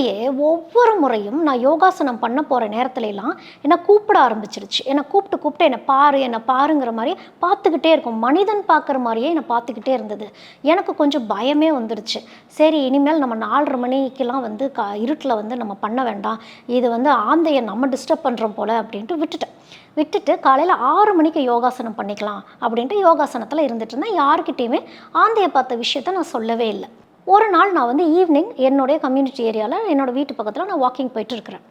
அப்படியே ஒவ்வொரு முறையும் நான் யோகாசனம் பண்ண போகிற நேரத்துலலாம் என்னை கூப்பிட ஆரம்பிச்சிருச்சு. என்னை கூப்பிட்டு கூப்பிட்டு என்னை பாரு என்னை பாருங்கிற மாதிரி பார்த்துக்கிட்டே இருக்கும். மனிதன் பார்க்குற மாதிரியே என்னை பார்த்துக்கிட்டே இருந்தது. எனக்கு கொஞ்சம் பயமே வந்துடுச்சு சரி இனிமேல் நம்ம நாலரை மணிக்கெலாம் வந்து கா இருட்டில் வந்து நம்ம பண்ண வேண்டாம். இது வந்து ஆந்தையை நம்ம டிஸ்டர்ப் பண்ணுறோம் போல் அப்படின்ட்டு விட்டுட்டேன். விட்டுட்டு காலையில் ஆறு மணிக்கு யோகாசனம் பண்ணிக்கலாம் அப்படின்ட்டு யோகாசனத்தில் இருந்துட்டு இருந்தேன். யாருக்கிட்டேயுமே ஆந்தையை பார்த்த விஷயத்த நான் சொல்லவே இல்லை. ஒரு நாள் நான் வந்து ஈவினிங் என்னுடைய கம்யூனிட்டி ஏரியாவில் என்னோடய வீட்டு பக்கத்தில் நான் வாக்கிங் போயிட்டுருக்குறேன்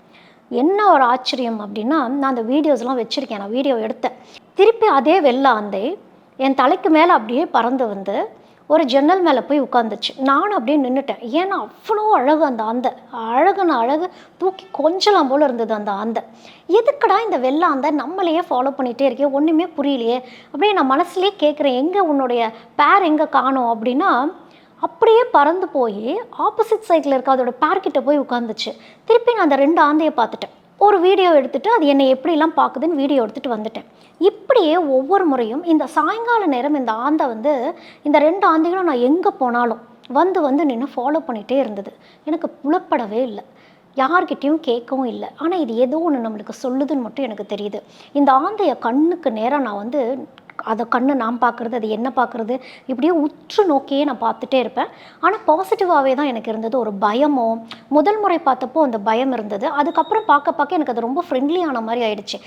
என்ன ஒரு ஆச்சரியம் அப்படின்னா நான் அந்த வீடியோஸ்லாம் வச்சுருக்கேன். நான் வீடியோ எடுத்தேன். திருப்பி அதே வெள்ள ஆந்தை என் தலைக்கு மேலே அப்படியே பறந்து வந்து ஒரு ஜன்னல் மேலே போய் உட்காந்துச்சு நானும் அப்படியே நின்றுட்டேன் ஏன்னா அவ்வளோ அழகு அந்த ஆந்தை. அழகுன அழகு தூக்கி கொஞ்சலாம் போல் இருந்தது அந்த ஆந்தை. எதுக்கடா இந்த வெள்ளை ஆந்தை நம்மளையே ஃபாலோ பண்ணிகிட்டே இருக்கே? ஒன்றுமே புரியலையே. அப்படியே நான் மனசுலேயே கேட்குறேன் எங்கே உன்னுடைய பேர் எங்கே காணோம் அப்படின்னா அப்படியே பறந்து போய் ஆப்போசிட் சைடில் இருக்க அதோட பேர்கிட்ட போய் உட்காந்துச்சு திருப்பி நான் அந்த ரெண்டு ஆந்தையை பார்த்துட்டேன். ஒரு வீடியோ எடுத்துட்டு அது என்னை எப்படிலாம் பார்க்குதுன்னு வீடியோ எடுத்துகிட்டு வந்துட்டேன். இப்படியே ஒவ்வொரு முறையும் இந்த சாயங்கால நேரம் இந்த ஆந்தை வந்து இந்த ரெண்டு ஆந்தைகளும் நான் எங்கே போனாலும் வந்து வந்து நின்று ஃபாலோ பண்ணிகிட்டே இருந்தது. எனக்கு புலப்படவே இல்லை. யார்கிட்டையும் கேட்கவும் இல்லை. ஆனால் இது ஏதோ ஒன்று நம்மளுக்கு சொல்லுதுன்னு மட்டும் எனக்கு தெரியுது. இந்த ஆந்தைய கண்ணுக்கு நேராக நான் வந்து அதை கண்ணு நான் பார்க்குறது அது என்ன பார்க்குறது இப்படியே உற்று நோக்கியே நான் பார்த்துட்டே இருப்பேன். ஆனால் பாசிட்டிவாகவே தான் எனக்கு இருந்தது. ஒரு பயமோ முதல் முறை பார்த்தப்போ அந்த பயம் இருந்தது. அதுக்கப்புறம் பார்க்க பார்க்க எனக்கு அது ரொம்ப ஃப்ரெண்ட்லியான மாதிரி ஆயிடுச்சு.